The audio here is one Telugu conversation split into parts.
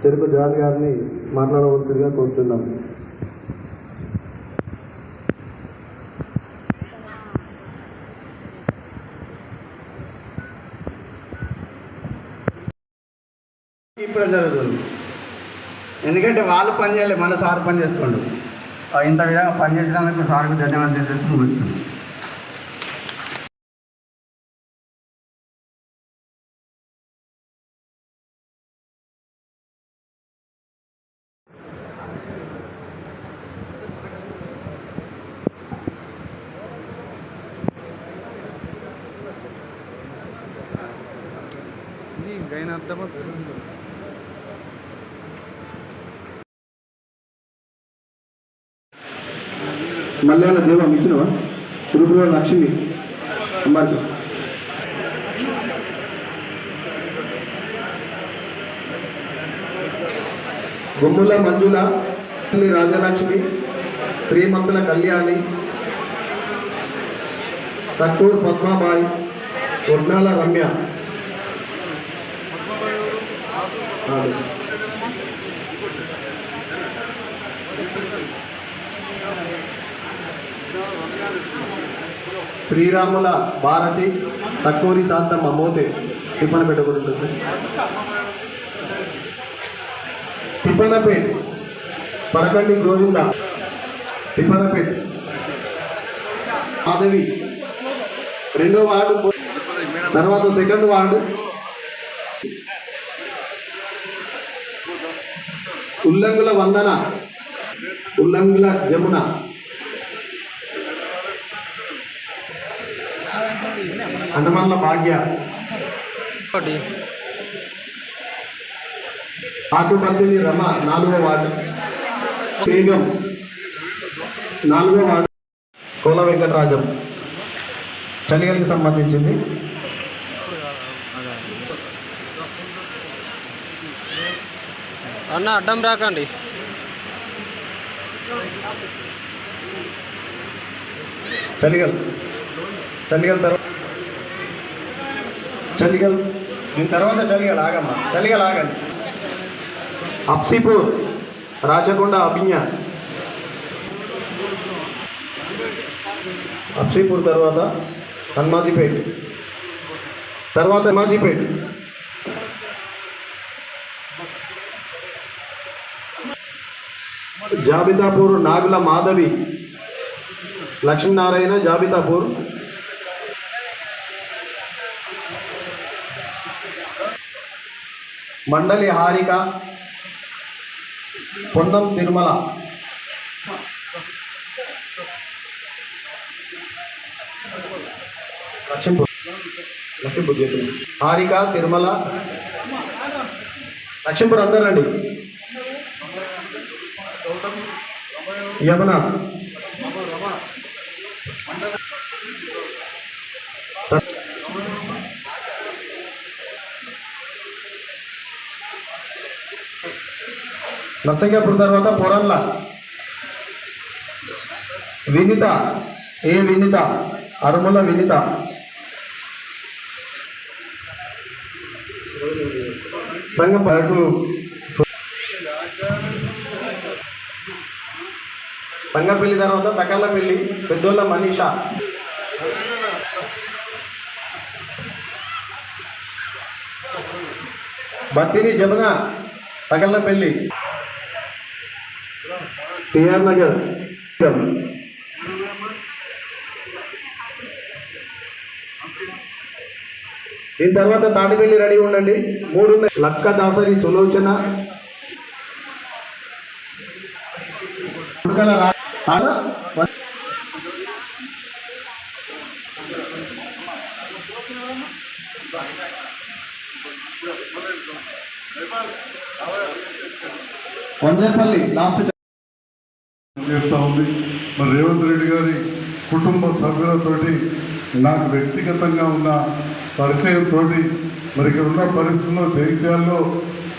చెరుకు జాన్ గారిని మాట్లాడవలసిందిగా కోరుతున్నాం ఇప్పుడు జరుగుతుంది ఎందుకంటే వాళ్ళు పని చేయాలి మన సార్ పని చేసుకోండి ఆ ఇంత విధంగా పని చేసినందుకు సార్కు ధన్యవాదాలు తెలియజేస్తున్నాను మల్యాల దేవ ఇచ్చినవా తిరుపతిలో లక్ష్మి అమ్మాయి గుమ్ముల మంజుల రాజలక్ష్మి శ్రీమంతుల కళ్యాణి తక్కూరు పద్మాబాయి ఒడ్నాల రమ్య. శ్రీరాముల భారతి తక్కువరి శాంతమ్మ మోతే టిఫన్ పెట్టకూడదు టిఫనపేట్ పరకండి గోవింద. టిఫనపేట్ మాధవి రెండో వార్డు తర్వాత సెకండ్ వార్డు. ఉల్లంగుల వందన ఉల్లంగుల జమున. హనుమన్ల భాగ్య. ఆటుపల్లి రమ నాలుగో వార్డు. బేగం నాలుగో వార్డు. కోల వెంకటరాజం. చలిగలికి సంబంధించింది. అన్న అడ్డం రాకండి. చలిగల్. చలిగల్ తర్వాత చలిగల్. దీని తర్వాత చలిగల్ ఆగమ్మా. చలిగల్ ఆగండి. అప్సిపూర్ రాచకొండ అభిజ్ఞ. అప్సిపూర్ తర్వాత హన్మాజీపేట్. తర్వాత హన్మాజీపేట్. జాబితాపూర్ నాగుల మాధవి లక్ష్మీనారాయణ జాబితాపూర్. మండలి హారిక పొన్నం తిరుమల. లక్ష్మీపూర్. లక్ష్మీపూర్ హారిక తిరుమల. లక్ష్మీపూర్ అందరండి యమున నర్సంగాపూర్ తర్వాత పొరల్ల. వినిత. ఏ వినిత? అరుముల వినిత. సంఘ పదకు సంగపల్లి తర్వాత తకల్లపల్లి పెద్దోళ్ళ మనీషా. బత్తిని జమున తకల్లపల్లి. టిఆర్ నగర్. దీని తర్వాత తాటిపల్లి రెడీ ఉండండి. మూడు ఉన్నాయి. లక్క దాసరి సులోచన. రా- వంజపల్లి లాస్ట్ చేస్తూ ఉంది. మరి రేవంత్ రెడ్డి గారి కుటుంబ సభ్యులతోటి నాకు వ్యక్తిగతంగా ఉన్న పరిచయంతో మరి ఇక్కడ ఉన్న పరిస్థితుల్లో జైత్యాల్లో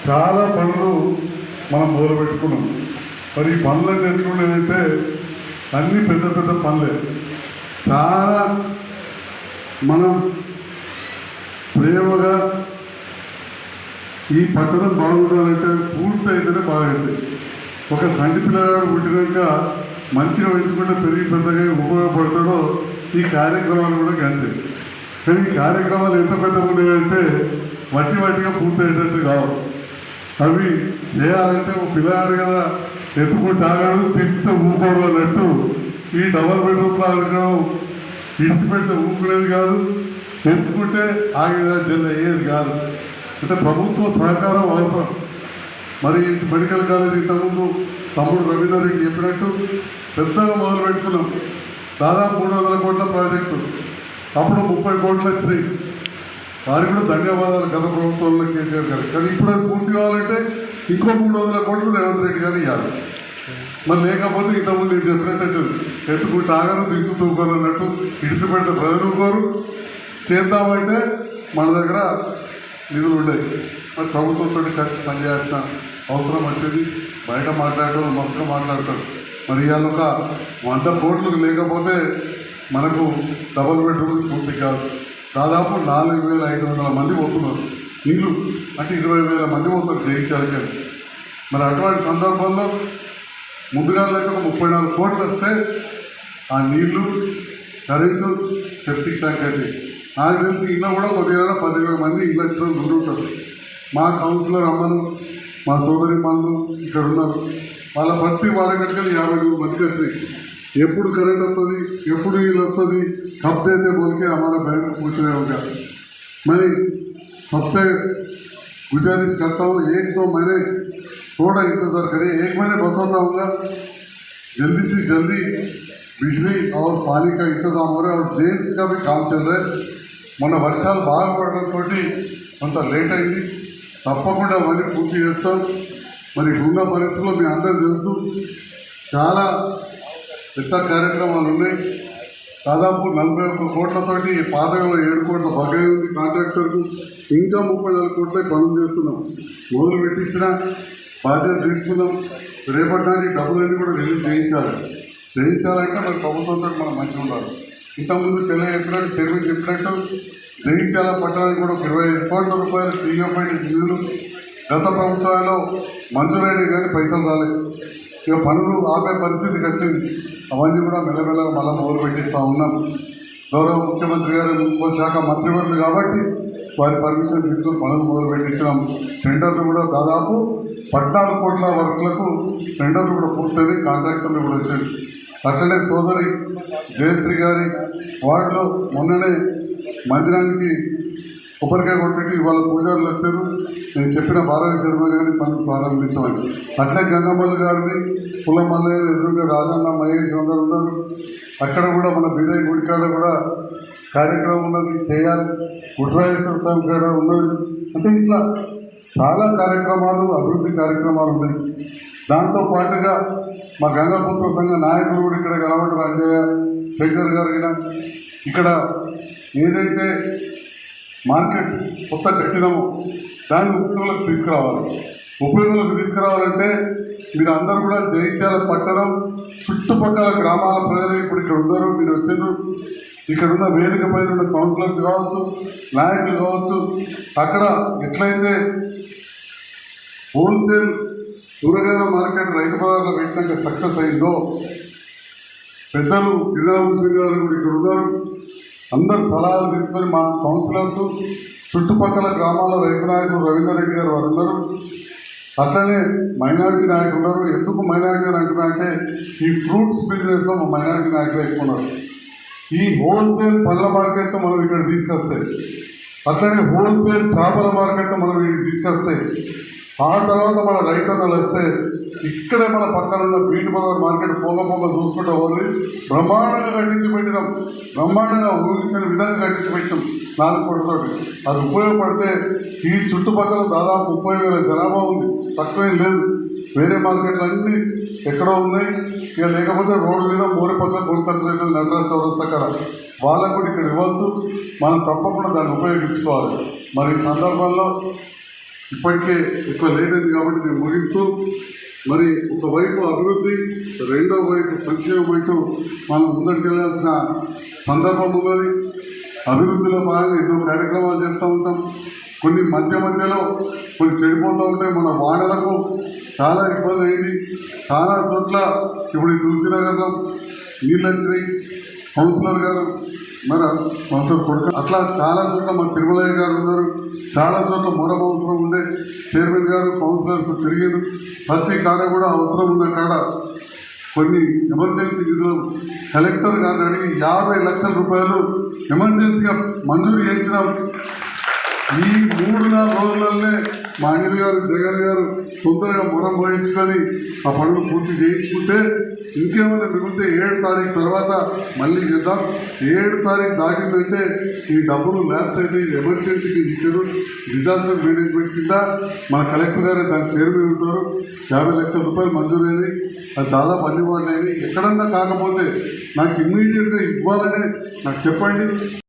చాలా పనులు మనం మొదలుపెట్టుకున్నాం. మరి ఈ పనులన్నీ ఎట్లున్నాయంటే అన్ని పెద్ద పెద్ద పనులే. చాలా మనం ప్రేమగా ఈ పట్టణం బాగుండాలంటే పూర్తి అయితేనే బాగుంది ఒక సంటి పిల్లగాడు పుట్టినాక మంచిగా పెంచుకుంటే పెరిగి పెద్దగా ఉపయోగపడతాడో ఈ కార్యక్రమాలు కూడా గంతే. కానీ ఈ కార్యక్రమాలు ఎంత పెద్దగా ఉన్నాయంటే వట్టి వట్టిగా పూర్తయ్యేటట్టు కావు. అవి చేయాలంటే ఒక పిల్లగాడు కదా ఎత్తుకుంటే తాగాడు తెచ్చితే ఊకోడు అన్నట్టు ఈ డబల్ బెడ్రూమ్ కార్యక్రమం విడిచిపెడితే ఊపుకునేది కాదు ఎత్తుకుంటే ఆగేదా జల్ అయ్యేది కాదు. అంటే ప్రభుత్వ సహకారం అవసరం. మరి మెడికల్ కాలేజ్ ఇంతకుముందు తమ్ముడు రవీందర్ రెడ్డి చెప్పినట్టు పెద్దగా మొదలు పెట్టుకున్నాం. దాదాపు మూడు వందల కోట్ల ప్రాజెక్టు. అప్పుడు ముప్పై కోట్లు వచ్చినాయి. వారికి కూడా ధన్యవాదాలు గత ప్రభుత్వంలో కేసీఆర్ గారు కానీ ఇప్పుడు అది పూర్తి కావాలంటే ఇంకో మూడు వందల కోట్లు రేవంత్ రెడ్డి గారు ఇవ్వాలి మరి లేకపోతే ఇంతకుముందు నేను చెప్పినట్టు ఎత్తుకుంటే ఆగరు దించు తూకోరు అన్నట్టు ఇడిచిపెడితే ప్రజలు కోరు చేద్దామంటే మన దగ్గర నిధులు ఉండేవి. మరి ప్రభుత్వంతో కలిసి పనిచేయాల్సిన అవసరం వచ్చేది. బయట మాట్లాడటం మస్తుగా మాట్లాడతారు. మరి ఇవాళ ఒక వంద కోట్లు లేకపోతే మనకు డబల్ బెడ్రూమ్ పూర్తి కాదు. దాదాపు నాలుగు వేల ఐదు వందల మంది పోతున్నారు. ఇల్లు అంటే ఇరవై వేల మంది ఒకరు జయించాలి కానీ మరి అటువంటి సందర్భంలో ముందుగా లేక ఒక ముప్పై నాలుగు కోట్లు వస్తే ఆ నీళ్ళు కరెంటు సెప్టిక్ ట్యాంక్ అండి. నాకు తెలిసి ఇంట్లో కూడా పదివేల పదివేల మంది ఇల్లు వచ్చిన ఉంటుంది మా కౌన్సిలర్ అమ్మను మా సోదరి మనలు ఇక్కడ ఉన్నారు. వాళ్ళ ప్రతి వాళ్ళ కట్టుకొని యాభై మూడు మందికి ఎప్పుడు కరెంట్ వస్తుంది ఎప్పుడు వీళ్ళు వస్తుంది కప్పు అయితే బోలికే అమ్మ బయట కూర్చునే ఉంటారు మరి सबसे गुजारिश करता हूँ एक दो महीने थोड़ा इंतजार करिए एक महीने बसाता हूँगा जल्दी से जल्दी बिजली और पानी का इंतजाम हो रहा है और जेंट्स का भी काम चल रहा है మొన్న వర్షాలు బాగా పడడంతో కొంత లేట్ అయింది తప్పకుండా అవన్నీ పూర్తి చేస్తాం మరి ఉన్న పరిస్థితుల్లో మీ అందరూ తెలుసు చాలా పెద్ద కార్యక్రమాలు ఉన్నాయి దాదాపు నలభై ఒక్క కోట్లతోటి పాతలో ఏడు కోట్ల బకాయి ఉంది కాంట్రాక్టర్కు. ఇంకా ముప్పై నాలుగు కోట్లే పనులు చేస్తున్నాం. మొదలు పెట్టించిన బాధ్యత తీసుకున్నాం. రేపటి డబ్బులు డబ్బులన్నీ కూడా రిలీజ్ చేయించాలి. చేయించాలంటే మన ప్రభుత్వంతో మనం మంచిగా ఉండాలి. ఇంతకుముందు చెల్లె చెప్పినట్టు చైర్మన్ చెప్పినట్టు జయించాల పట్టణానికి కూడా ఒక ఇరవై ఐదు కోట్ల రూపాయలు టీఓపైటీ నిధులు గత ప్రభుత్వాల్లో మంజూరైన కానీ పైసలు రాలేదు. ఇక పనులు ఆపే పరిస్థితికి వచ్చింది. అవన్నీ కూడా మెల్లమెల్లగా మళ్ళీ మొదలు పెట్టిస్తూ ఉన్నాం. గౌరవ ముఖ్యమంత్రి గారు మున్సిపల్ శాఖ మంత్రివర్యులు కాబట్టి వారి పర్మిషన్ తీసుకుని పనులు మొదలు పెట్టించినాం. టెండర్లు కూడా దాదాపు పద్నాలుగు కోట్ల వర్కులకు టెండర్లు కూడా పూర్తయి కాంట్రాక్టర్లు కూడా వచ్చాయి అట్లనే సోదరి జయశ్రీ గారి వార్డులో మొన్ననే మందిరానికి కొబ్బరికాయ కొట్టి ఇవాళ పూజారులు వచ్చారు. నేను చెప్పిన భారత శర్మ గారిని పనులు ప్రారంభించమని అట్లే గంగమ్మల్ గారిని పుల్ల మల్లయ్య ఎదురుగా రాజన్న మహేష్ అందరు ఉన్నారు. అక్కడ కూడా మన బీడై గుడికాడ కూడా కార్యక్రమం ఉన్నది. చేయాలి. గుట్రాజేశ్వర స్వామి కాడ ఉన్నది. అంటే ఇట్లా చాలా కార్యక్రమాలు అభివృద్ధి కార్యక్రమాలు ఉన్నాయి. దాంతో పాటుగా మా గంగాపుత్ర సంఘ నాయకులు కూడా ఇక్కడ కలవడం రాజయ్య శంకర్ గారు కూడా ఇక్కడ ఏదైతే మార్కెట్ కొత్త కట్టినామో. దాన్ని ఉపయోగంలోకి తీసుకురావాలి. ఉపయోగంలోకి తీసుకురావాలంటే మీరు అందరూ కూడా జైత్యాల పట్టణం చుట్టుపక్కల గ్రామాల ప్రజలు ఇప్పుడు ఇక్కడ ఉన్నారు. మీరు వచ్చారు ఇక్కడ ఉన్న వేదిక పైన ఉన్న కౌన్సిలర్స్ కావచ్చు నాయకులు కావచ్చు అక్కడ ఎట్లయితే హోల్సేల్ కూరగాయల మార్కెట్ రైతు బజార్లో పెట్టినాక సక్సెస్ అయిందో పెద్దలు గిరిరామకృష్ణ గారు కూడా ఇక్కడ ఉన్నారు. అందరు సలహాలు తీసుకొని మా కౌన్సిలర్స్ చుట్టుపక్కల గ్రామాల రైతు నాయకులు రవీందర్ రెడ్డి గారు వారు ఉన్నారు అట్లనే మైనారిటీ నాయకులు ఉన్నారు ఎందుకు మైనారిటీ అని అంటున్నారంటే ఈ ఫ్రూట్స్ బిజినెస్లో మా మైనారిటీ నాయకులు ఎక్కువ ఉన్నారు. ఈ హోల్సేల్ పళ్ళ మార్కెట్ మనం ఇక్కడ తీసుకొస్తే అట్లనే హోల్సేల్ చేపల మార్కెట్ మనం ఇక్కడ తీసుకొస్తే ఆ తర్వాత మన రైతన్నలు వస్తే ఇక్కడే మన పక్కన ఉన్న బీట్ బజార్ మార్కెట్ పొగ పొగ చూసుకుంటూ వాళ్ళు బ్రహ్మాండంగా కట్టించి పెట్టినాం బ్రహ్మాండంగా ఊహించిన విధంగా కట్టించి పెట్టినాం నాలుగు కోట్లతోటి. అది ఉపయోగపడితే ఈ చుట్టుపక్కల దాదాపు ముప్పై వేల జనాభా ఉంది. తక్కువేం లేదు. వేరే మార్కెట్లు అన్నీ ఎక్కడో ఉన్నాయి. ఇక లేకపోతే రోడ్డు మీద మోరి పక్కన కొనుకొచ్చు అవుతుంది నటరాజ్ చౌరస్తా వాళ్ళకు కూడా ఇక్కడ ఇవ్వచ్చు. మనం తప్పకుండా దాన్ని ఉపయోగించుకోవాలి. మరి ఈ సందర్భంలో ఇప్పటికే ఎక్కువ లేట్ అయింది కాబట్టి నేను ముగిస్తూ మరి ఒకవైపు అభివృద్ధి రెండో వైపు సంక్షేమం అంటూ మనం ముందరికెళ్ళాల్సిన సందర్భం ఉన్నది. అభివృద్ధిలో భాగంగా ఎన్నో కార్యక్రమాలు చేస్తూ ఉంటాం. కొన్ని మధ్య మధ్యలో కొన్ని చెడిపోతూ ఉంటాయి. మన వాడలకు చాలా ఇబ్బంది అయింది. చాలా చోట్ల ఇప్పుడు ఈ తులసినగర్లో నీళ్ళు వచ్చినాయి. కౌన్సిలర్ గారు మరి మనతో కొడుకు అట్లా చాలా చోట్ల మన తిరుమలయ్య గారు ఉన్నారు. చాలా చోట్ల మొరం అవసరం ఉండే. చైర్మన్ గారు కౌన్సిలర్స్ తిరిగారు. ప్రతి కాడ కూడా అవసరం ఉన్న కాడ కొన్ని ఎమర్జెన్సీ నిధులు కలెక్టర్ గారిని అడిగి యాభై లక్షల రూపాయలు ఎమర్జెన్సీగా మంజూరు చేయించినాం. ఈ మూడు నాలుగు రోజులనే మా అనిల్ గారు జగన్ గారు తొందరగా మొరం పోయించుకొని ఆ పనులు పూర్తి చేయించుకుంటే ఇంకేమైనా మిగిలితే ఏడు తారీఖు తర్వాత మళ్ళీ చేద్దాం. ఏడు తారీఖు దాటిందంటే ఈ డబ్బులు ల్యాబ్స్ అయితే ఇది ఎమర్జెన్సీకి ఇచ్చారు. డిజాస్టర్ మేనేజ్మెంట్ కింద మన కలెక్టర్ గారే దాని చైర్మన్ ఉంటారు. యాభై లక్షల రూపాయలు మంజూరైనవి. అది దాదాపు అన్ని వాడినవి ఎక్కడన్నా కాకపోతే నాకు ఇమ్మీడియట్గా ఇవ్వాలని నాకు చెప్పండి.